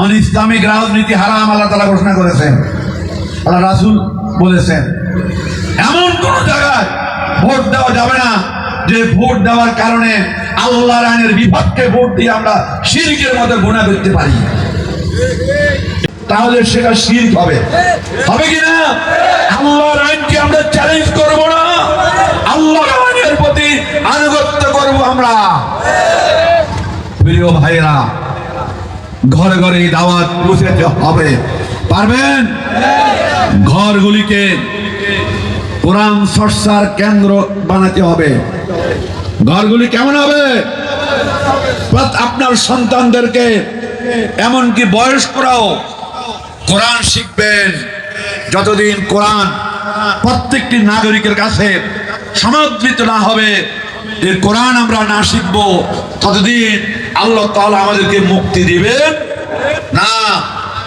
On Islamic রাজনীতি হারাম, আল্লাহ তালা ঘোষণা করেছেন। আল্লাহ রাসুল বলেছেন, এমন কোন জায়গায় ভোট দেওয়া যাবে না যে ভোট দেওয়ার কারণে আল্লাহর আইনের বিপক্ষে ভোট দিয়ে আমরা শিরকের মধ্যে গুণা করতে পারি। তাহলে সেটা শির হবে। হবে কি না? আল্লাহর আইনকে আমরা চ্যালেঞ্জ করব না। আল্লাহর আইনের প্রতি আনুগত্য করব আমরা। প্রিয় ভাইরা ঘরে ঘরে এই দাওয়াত পৌঁছাতে হবে। পারবেন? ঘরগুলিকে কোরআন চর্চার কেন্দ্র বানাতে হবে। ঘরগুলি কেমন হবে? আপনার সন্তানদেরকে এমনকি বয়স্করাও কোরআন শিখবেন। যতদিন কোরআন প্রত্যেকটি নাগরিকের কাছে সমাদৃত না হবে এই কোরআন আমরা না শিখব, ততদিন আল্লাহ তাহলে আমাদেরকে মুক্তি দিবেন। না